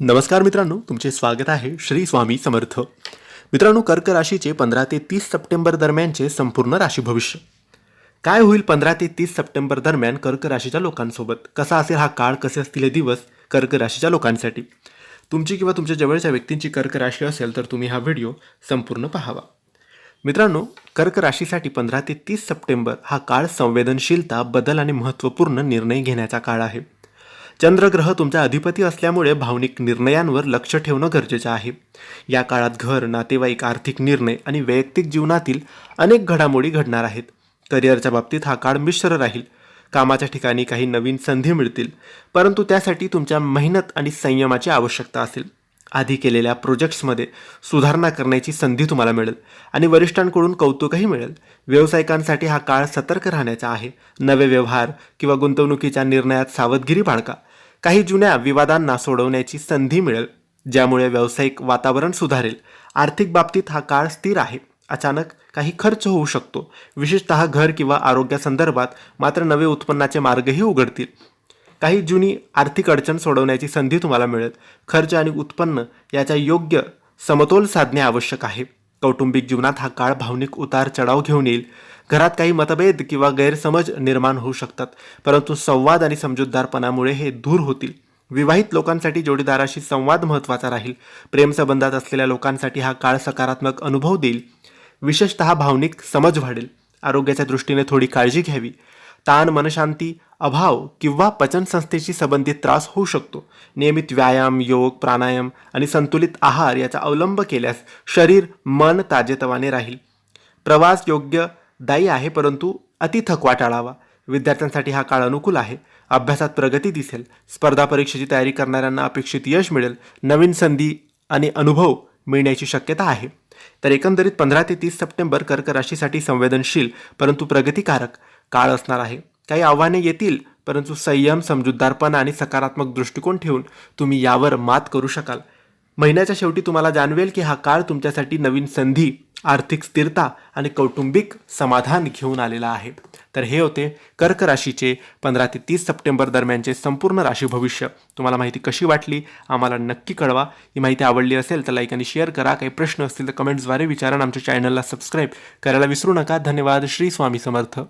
नमस्कार मित्रांनो तुमचे स्वागत आहे श्री स्वामी समर्थ. मित्रांनो कर्क राशीचे पंधरा ते तीस सप्टेंबर दरम्यानचे संपूर्ण राशी भविष्य. काय होईल पंधरा ते तीस सप्टेंबर दरम्यान कर्क राशीच्या लोकांसोबत? कसा असेल हा काळ? कसे असतील हे दिवस? कर्क राशीच्या लोकांसाठी. तुमची किंवा तुमच्या जवळच्या व्यक्तींची कर्क राशी असेल तर तुम्ही हा व्हिडिओ संपूर्ण पाहावा. मित्रांनो कर्क राशीसाठी पंधरा ते तीस सप्टेंबर हा काळ संवेदनशीलता बदल आणि महत्त्वपूर्ण निर्णय घेण्याचा काळ आहे. चंद्रग्रह तुमचा अधिपती असल्यामुळे भावनिक निर्णयांवर लक्ष ठेवणं गरजेचं आहे. या काळात घर नातेवाईक आर्थिक निर्णय आणि वैयक्तिक जीवनातील अनेक घडामोडी घडणार आहेत. करिअरच्या बाबतीत हा काळ मिश्र राहील. कामाच्या ठिकाणी काही नवीन संधी मिळतील परंतु त्यासाठी तुमच्या मेहनत आणि संयमाची आवश्यकता असेल. आधी केलेल्या प्रोजेक्ट्समध्ये सुधारणा करण्याची संधी तुम्हाला मिळेल आणि वरिष्ठांकडून कौतुकही मिळेल. व्यावसायिकांसाठी हा काळ सतर्क राहण्याचा आहे. नवे व्यवहार किंवा गुंतवणुकीच्या निर्णयात सावधगिरी बाळगा. काही जुन्या विवादांना सोडवण्याची संधी मिळेल ज्यामुळे व्यावसायिक वातावरण सुधारेल. आर्थिक बाबतीत हा काळ स्थिर आहे. अचानक काही खर्च होऊ शकतो. विशेषतः घर किंवा आरोग्यासंदर्भात मात्र नवे उत्पन्नाचे मार्गही उघडतील. काही जुनी आर्थिक अडचण सोडवण्याची संधी तुम्हाला मिळेल. खर्च आणि उत्पन्न याचा योग्य समतोल साधणे आवश्यक आहे. कौटुंबिक जीवनात हा काळ भावनिक उतार चढाव घेऊन येईल. घरात काही मतभेद किंवा गैरसमज निर्माण होऊ शकतात परंतु संवाद आणि समजूतदारपणामुळे हे दूर होतील. विवाहित लोकांसाठी जोडीदाराशी संवाद महत्त्वाचा राहील. प्रेमसंबंधात असलेल्या लोकांसाठी हा काळ सकारात्मक अनुभव देईल. विशेषतः भावनिक समज वाढेल. आरोग्याच्या दृष्टीने थोडी काळजी घ्यावी. ताण मनशांती अभाव किंवा पचनसंस्थेशी संबंधित त्रास होऊ शकतो. नियमित व्यायाम योग प्राणायाम आणि संतुलित आहार याचा अवलंब केल्यास शरीर मन ताजेतवाने राहील. प्रवास योग्य दायी आहे परंतु अति थकवा टाळावा. विद्यार्थ्यांसाठी हा काळ अनुकूल आहे. अभ्यासात प्रगती दिसेल. स्पर्धा परीक्षेची तयारी करणाऱ्यांना अपेक्षित यश मिळेल. नवीन संधी आणि अनुभव मिळण्याची शक्यता आहे. तर एकंदरीत पंधरा ते तीस सप्टेंबर कर्क राशीसाठी संवेदनशील परंतु प्रगतिकारक काळ असणार आहे. काही आव्हाने येतील परंतु संयम समजूतदारपणा आणि सकारात्मक दृष्टिकोन ठेवून तुम्ही यावर मात करू शकाल. महिन्याच्या शेवटी तुम्हाला जाणवेल की हा काळ तुमच्यासाठी नवीन संधी आर्थिक स्थिरता आणि कौटुंबिक समाधान घेऊन आलेला आहे. तर हे होते कर्क राशीचे पंधरा ते तीस सप्टेंबर दरम्यानचे संपूर्ण राशी भविष्य. तुम्हाला माहिती कशी वाटली? आम्हाला नक्की कळवा. ही माहिती आवडली असेल तर लाईक आणि शेअर करा. काही प्रश्न असतील तर कमेंट्सद्वारे विचारा आमच्या चॅनलला सबस्क्राईब करायला विसरू नका. धन्यवाद. श्री स्वामी समर्थ.